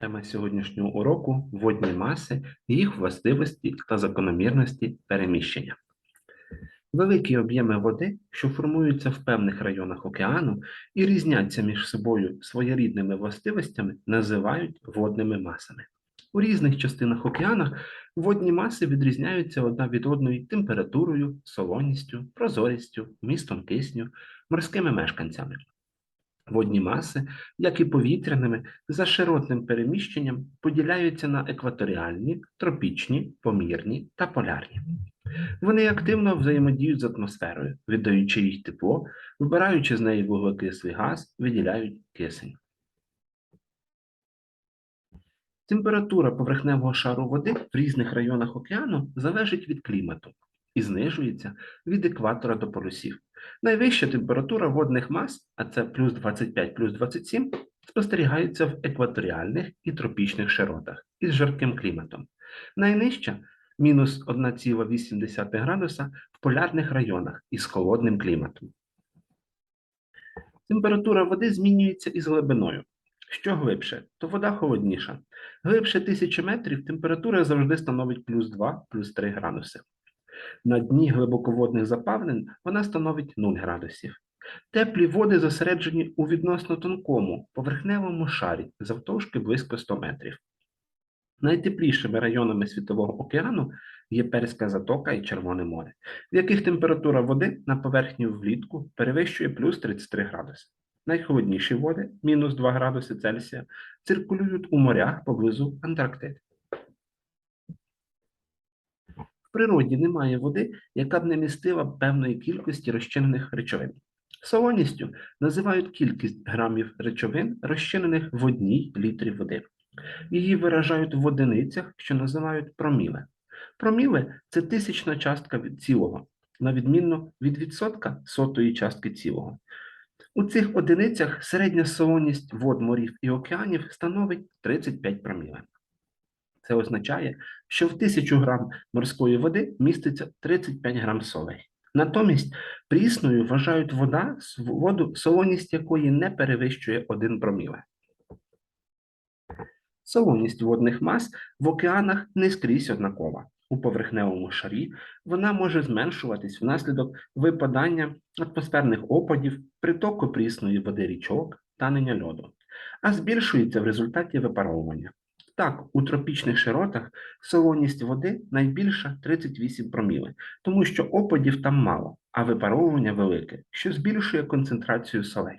Тема сьогоднішнього уроку водні маси, їх властивості та закономірності переміщення. Великі об'єми води, що формуються в певних районах океану і різняться між собою своєрідними властивостями, називають водними масами. У різних частинах океанах водні маси відрізняються одна від одної температурою, солоністю, прозорістю, містом кисню, морськими мешканцями. Водні маси, як і повітряними, за широтним переміщенням поділяються на екваторіальні, тропічні, помірні та полярні. Вони активно взаємодіють з атмосферою, віддаючи їй тепло, вбираючи з неї вуглекислий газ, виділяють кисень. Температура поверхневого шару води в різних районах океану залежить від клімату і знижується від екватора до полюсів. Найвища температура водних мас, а це плюс 25, плюс 27, спостерігається в екваторіальних і тропічних широтах із жарким кліматом. Найнижча мінус 1,8 градуса в полярних районах із холодним кліматом. Температура води змінюється із глибиною. Що глибше, то вода холодніша. Глибше 1000 метрів температура завжди становить плюс 2, плюс 3 градуси. На дні глибоководних запавнень вона становить 0 градусів. Теплі води зосереджені у відносно тонкому поверхневому шарі завтовшки близько 100 метрів. Найтеплішими районами Світового океану є Перська затока і Червоне море, в яких температура води на поверхні влітку перевищує плюс 33 градуси. Найхолодніші води, мінус 2 градуси Цельсія, циркулюють у морях поблизу Антарктиди. В природі немає води, яка б не містила певної кількості розчинених речовин. Солоністю називають кількість грамів речовин, розчинених в одній літрі води. Її виражають в одиницях, що називають проміле. Проміле – це тисячна частка від цілого, на відмінно від відсотка сотої частки цілого. У цих одиницях середня солоність вод морів і океанів становить 35 проміле. Це означає, що в 1000 грам морської води міститься 35 грам солей. Натомість прісною вважають вода, воду, солоність якої не перевищує 1 проміле. Солоність водних мас в океанах не скрізь однакова. У поверхневому шарі вона може зменшуватись внаслідок випадання атмосферних опадів, притоку прісної води річок, танення льоду, а збільшується в результаті випаровування. Так, у тропічних широтах солоність води найбільша 38 проміле, тому що опадів там мало, а випаровування велике, що збільшує концентрацію солей.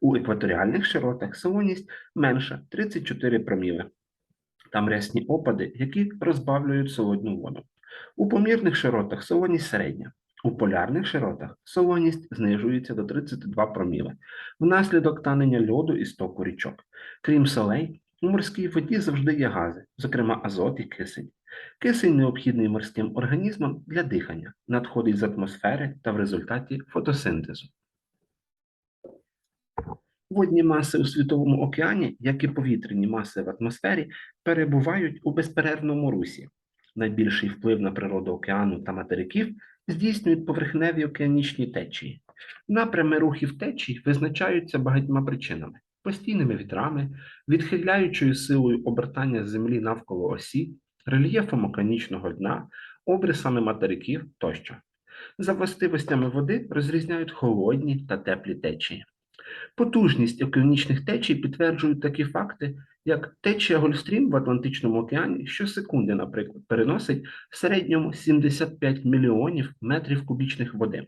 У екваторіальних широтах солоність менша 34 проміле. Там рясні опади, які розбавлюють солодну воду. У помірних широтах солоність середня. У полярних широтах солоність знижується до 32 проміле внаслідок танення льоду і стоку річок. Крім солей, у морській воді завжди є гази, зокрема азот і кисень. Кисень необхідний морським організмам для дихання, надходить з атмосфери та в результаті фотосинтезу. Водні маси у світовому океані, як і повітряні маси в атмосфері, перебувають у безперервному русі. Найбільший вплив на природу океану та материків здійснюють поверхневі океанічні течії. Напрями рухів течій визначаються багатьма причинами: постійними вітрами, відхиляючою силою обертання землі навколо осі, рельєфом океанічного дна, обрисами материків тощо. За властивостями води розрізняють холодні та теплі течії. Потужність океанічних течій підтверджують такі факти, як течія Гольфстрім в Атлантичному океані щосекунди, наприклад, переносить в середньому 75 мільйонів метрів кубічних води,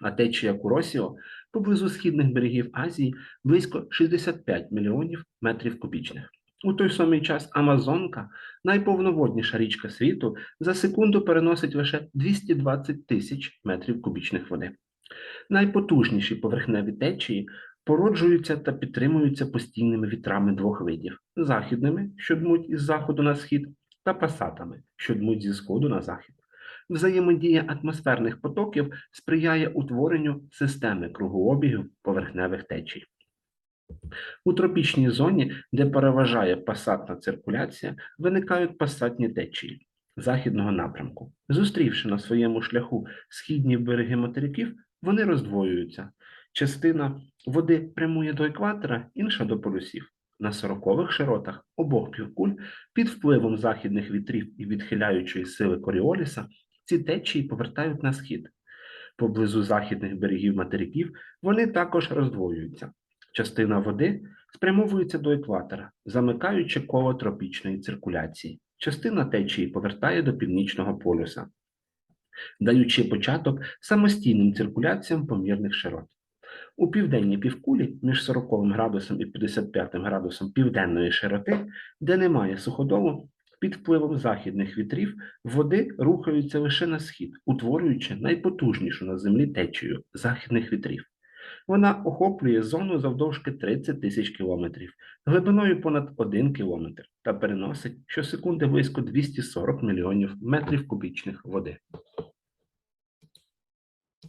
а течія Куросіо поблизу східних берегів Азії близько 65 мільйонів метрів кубічних. У той самий час Амазонка, найповноводніша річка світу, за секунду переносить лише 220 тисяч метрів кубічних води. Найпотужніші поверхневі течії породжуються та підтримуються постійними вітрами двох видів: західними, що дмуть із заходу на схід, та пасатами, що дмуть зі сходу на захід. Взаємодія атмосферних потоків сприяє утворенню системи кругообігів поверхневих течій. У тропічній зоні, де переважає пасатна циркуляція, виникають пасатні течії західного напрямку. Зустрівши на своєму шляху східні береги материків, вони роздвоюються. Частина води прямує до екватора, інша до полюсів. На сорокових широтах обох півкуль під впливом західних вітрів і відхиляючої сили Коріоліса ці течії повертають на схід. Поблизу західних берегів материків вони також роздвоюються. Частина води спрямовується до екватора, замикаючи коло тропічної циркуляції. Частина течії повертає до північного полюса, даючи початок самостійним циркуляціям помірних широт. У південній півкулі між 40 градусом і 55 градусом південної широти, де немає суходолу, під впливом західних вітрів води рухаються лише на схід, утворюючи найпотужнішу на землі течію західних вітрів. Вона охоплює зону завдовжки 30 тисяч кілометрів, глибиною понад 1 кілометр та переносить щосекунди близько 240 мільйонів метрів кубічних води.